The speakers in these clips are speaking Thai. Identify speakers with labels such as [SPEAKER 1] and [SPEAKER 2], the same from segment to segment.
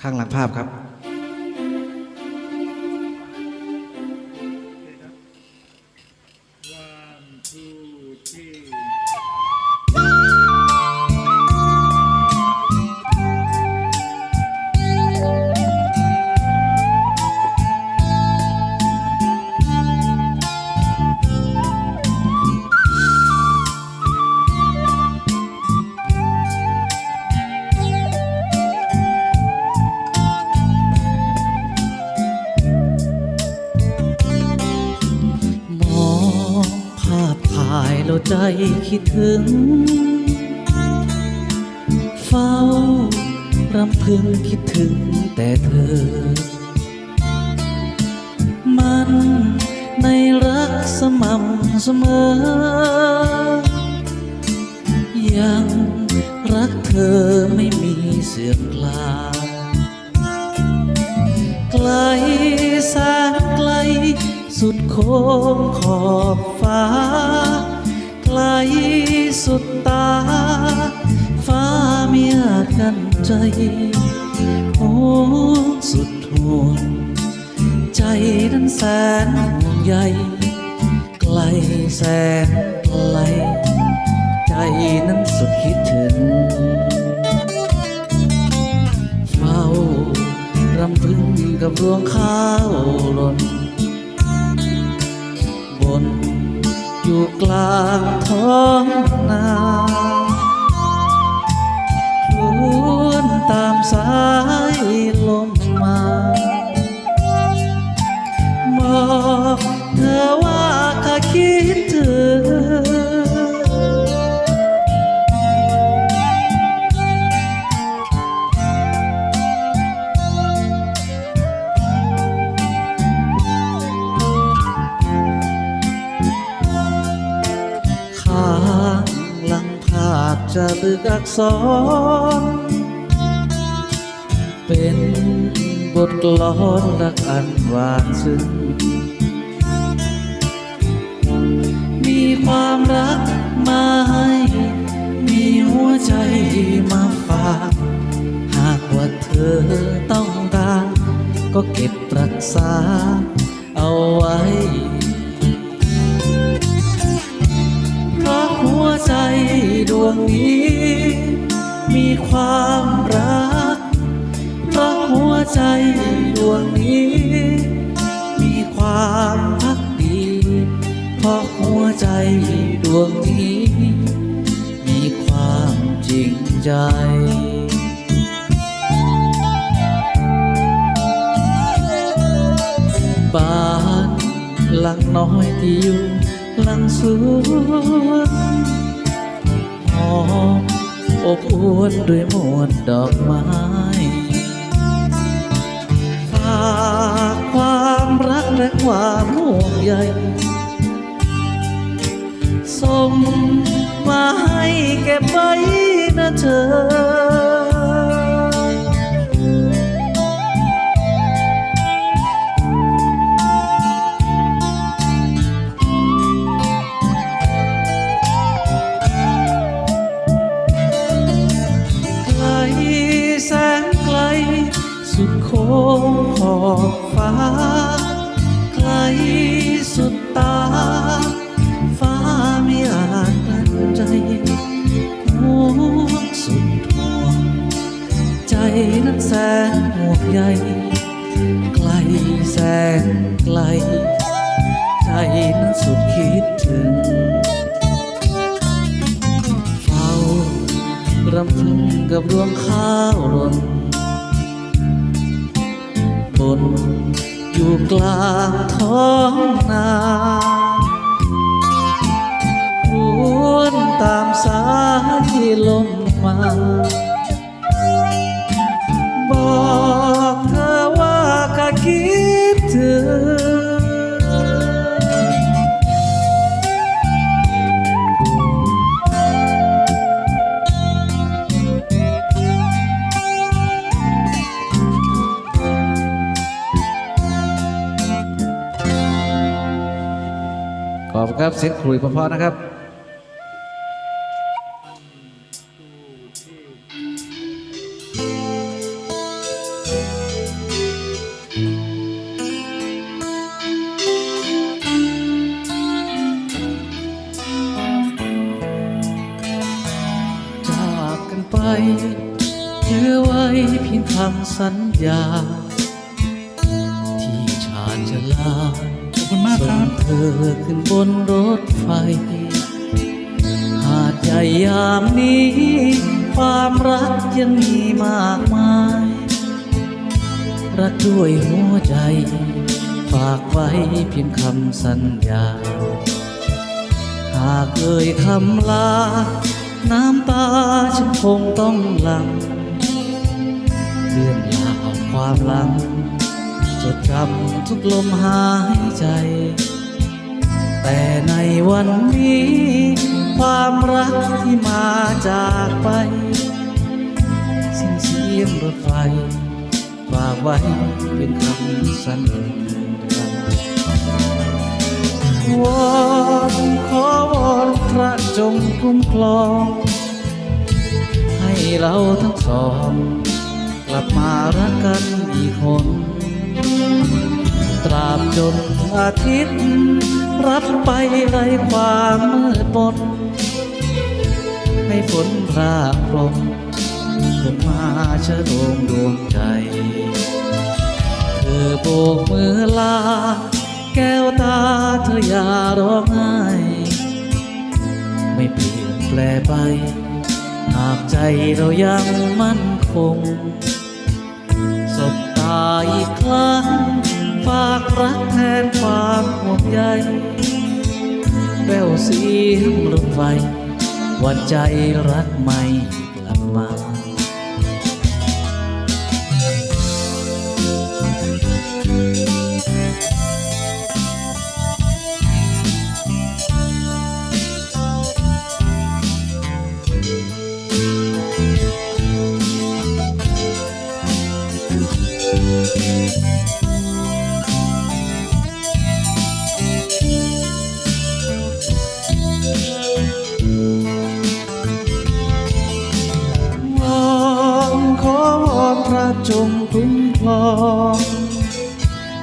[SPEAKER 1] ข้างหลังภาพครับ
[SPEAKER 2] ใจคิดถึง เฝ้ารำพึงคิดถึงแต่เธอ มันในรักสม่ำเสมอ ยังรักเธอไม่มีเสื่อมคลาไกลแสนไกลสุดโค้งขอบฟ้า ลสุดตา ฟ้าม่อาจกันใจโอ้สุดห่วงใจนั้นแสนห่วงใยไกลแสนไกล ใจนั้นสุดคิดถึงเฝ้ารำพึงกับรวงข้าวหล่น อยู่กลางท้องนา จะลึกอักษร เป็นบทกลอนรักอันหวานซึ้งมีความรักมาให้ มีหัวใจมาฝาก หากว่าเธอต้องการก็เก็บรักษาเอาไว้ เพราะหัวใจ งนี้ มีความรักเพราะหัวใจดวงนี้ มีความพักดีเพราะหัวใจดวงนี้ มีความจริงใจบ้านหลังน้อยที่อยู่หลังสวน มอบอวลด้วยมวลดอกไม้ ฝากความรักและความห่วงใยส่งมาให้เก็บไว้นะเธอ อยู่กลางท้องนาวนตามสายลมมา อ
[SPEAKER 1] บคุณครับเสียงคุยเพราะๆนะครับ
[SPEAKER 2] หาดใหญ่ยามนี้ ความรักยังมีมากมาย รักด้วยหัวใจ ฝากไว้เพียงคำสัญญา หากเอ่ยคำลา น้ำตาฉันคงต้องหลังเรื่องราวความหลังจดจำทุกลมหายใจ แต่ในวันนี้ ความรักที่มาจากไป สิ้นเสียงรถไฟฝากไว้เป็นคำสัญญาวอนขอวอนพระจงคุ้มครอง ให้เราทั้งสอง กลับมารักกันอีกคน ตราบจน อาทิตย์ รับไปไรความมืดมนให้ฝนพรากลมลงมาชะโลมดวงใจ เธอโบกมือลา แก้วตาเธออย่าร้องไห้ ไม่เปลี่ยนแปลไป หากใจเรายังมั่นคง สบตาอีกครั้ง ฝากรักแทนความห่วงใยแววเสียงรถไฟวันใจรักไม่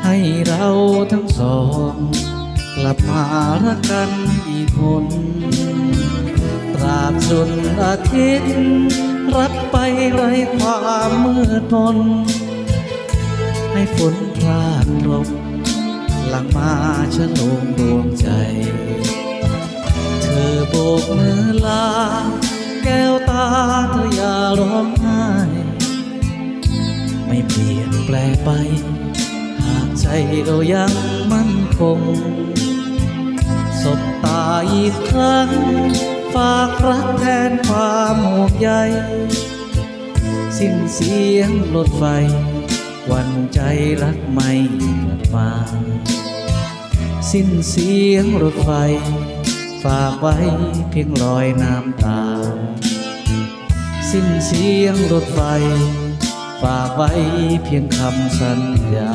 [SPEAKER 2] ให้เราทั้งสอง กลับมารักกันอีกคนตราบจนอาทิตย์ รับไปไรความมืดมนให้ฝนพรานลมหลังมาชะโลมดวงใจ เธอโบกมือลา แก้วตาเธออย่าร้องไห้ ไม่เปลี่ยนแปลงไป ใจเรายังมั่นคง สบตาอีกครั้ง ฝากรักแทนความห่วงใย สิ้นเสียงรถไฟ วันใจรักไม่กลับมา สิ้นเสียงรถไฟ ฝากไว้เพียงรอยน้ำตา สิ้นเสียงรถไฟฝากไว้เพียงคำสัญญา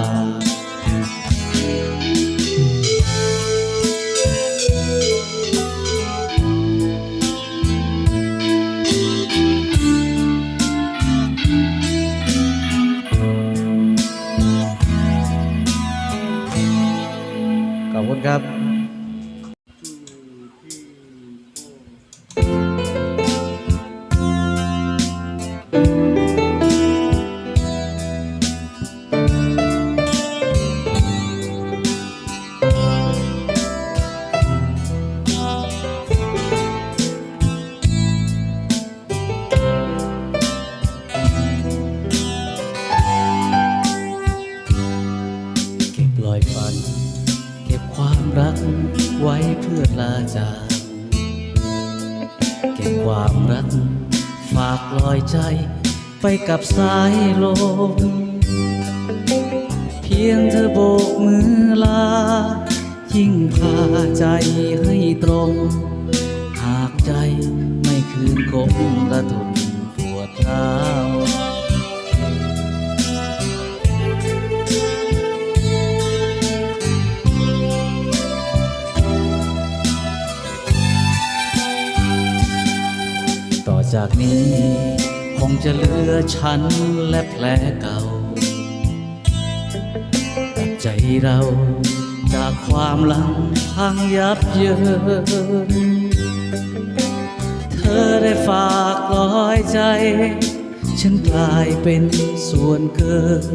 [SPEAKER 2] ใจไปกับสายลม เพียงเธอโบกมือลา ยิ่งพาใจให้ตรง หากใจไม่คืนคงละทนปวดร้าวต่อจากนี้ งจะเหลือฉันและแผลเก่ากับใจเราจากความหลังพังยับเยิน เธอได้ฝากรอยใจ ฉันกลายเป็นส่วนเกิน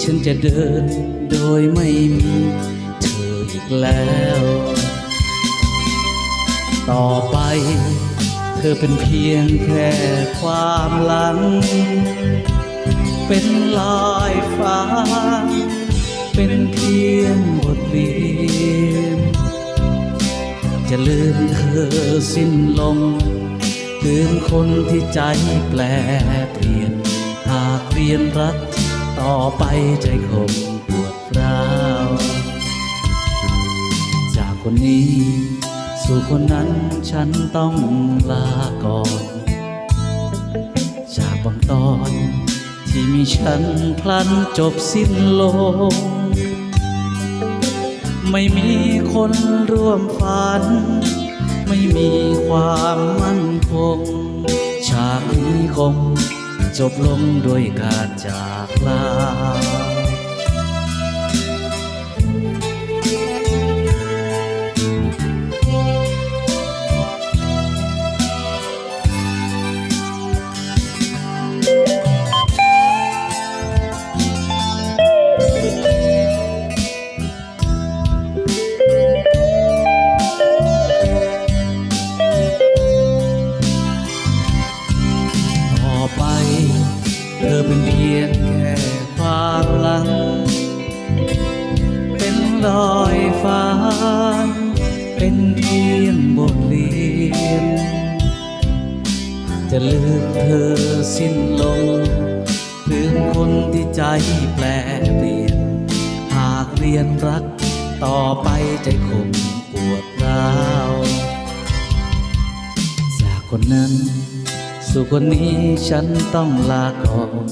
[SPEAKER 2] ฉันจะเดินโดยไม่มีเธออีกแล้ว ต่อไป เธอเป็นเพียงแค่ความหลัง เป็นลายฟ้า เป็นเพียงบทเรียนจะลืมเธอสิ้นลงลืมคนที่ใจแปลเปลี่ยน หากเรียนรักต่อไปใจคง คนนั้นฉันต้องลาก่อน จากบางตอนที่มีฉันพลันจบสิ้นลง ไม่มีคนร่วมฝัน ไม่มีความมั่นคง ฉากนี้คงจบลงด้วยการจากลา สิ้นลงลืมคนที่ใจแปลเปลี่ยน หากเรียนรักต่อไปใจคงปวดร้าวจากคนนั้น สู่คนนี้ฉันต้องลาก่อน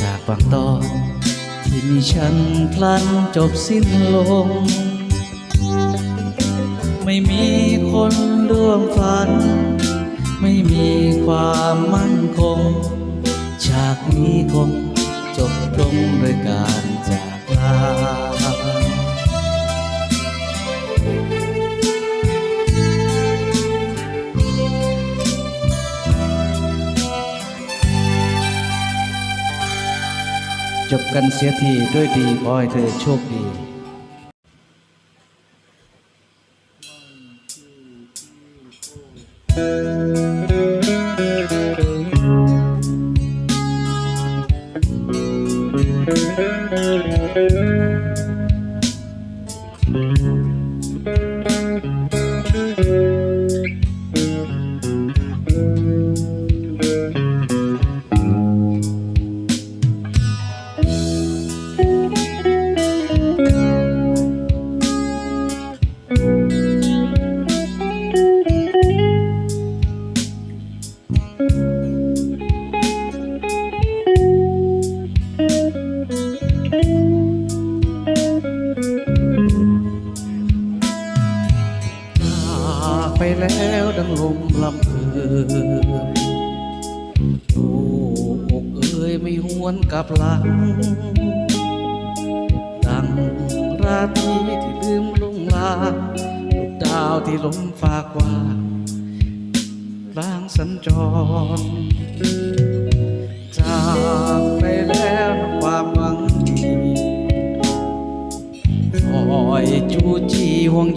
[SPEAKER 2] จากบางตอนที่มีฉันพลันจบสิ้นลง ไม่มีคนร่วมฝัน ไม่มีความมั่นคง ฉากนี้คงจบลงด้วยการจากลาจบกันเสียทีด้วยดีขอให้เธอโชคดีจาก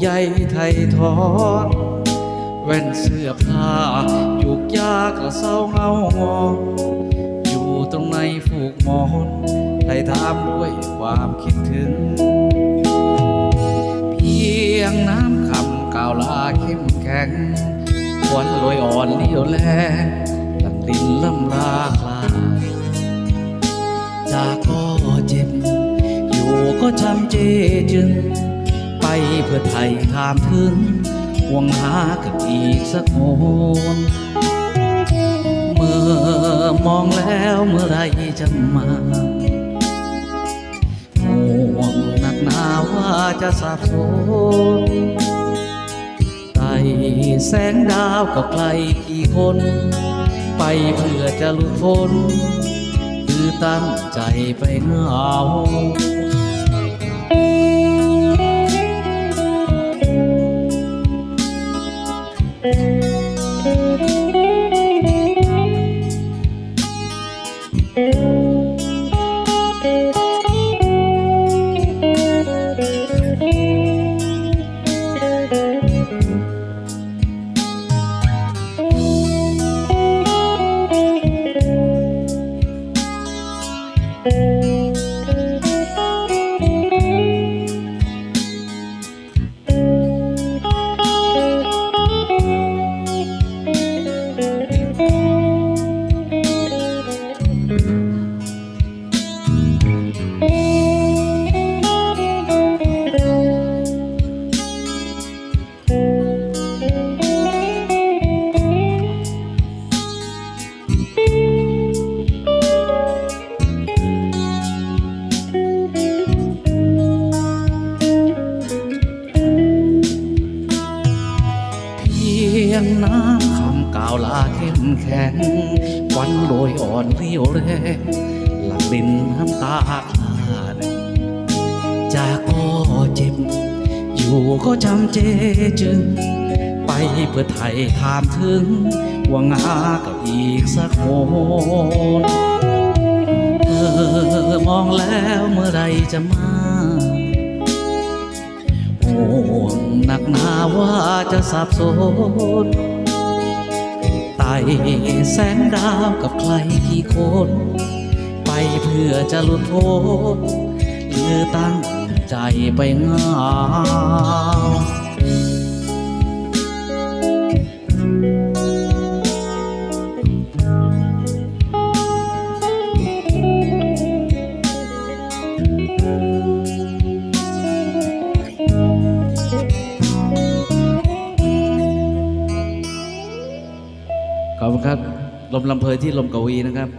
[SPEAKER 2] ใยไทยทอนแว่นเสื้อผ้าจุกยากและเศร้าเงางอนอยู่ตรงในฝูกหมอนไทยถามด้วยความคิดถึง เพียงน้ำคำกล่าวลาเข้มแข็งควันลอยอ่อนเลี้ยวแลตั้งดินลำลาคลาจากก็เจ็บ อยู่ก็จำเจจึง เพื่อไทยถามถึงห่วงหากันอีกสักคนเมื่อมองแล้วเมื่อไรจะมาห่วงหนักหนาว่าจะสับสนไต่แสงดาวก็ไกลกี่คน ไปเพื่อจะหลุดพ้นคือตั้งใจไปเหงา วันโรยอ่อนเรียวแรงหลังดินน้ำตาคลาดจากก็เจ็บ อยู่ก็จำเจจึง ไปเพื่อไทยถามถึงว่างากับอีกสักคนเธอมองแล้วเมื่อไรจะมาห่วงหนักหนาว่าจะสับสน แสงดาวกับใครกี่คน ไปเพื่อจะหลุดพ้นหรือตั้งใจไปงา
[SPEAKER 1] ว ลมลำเพยที่ลมกวีนะครับ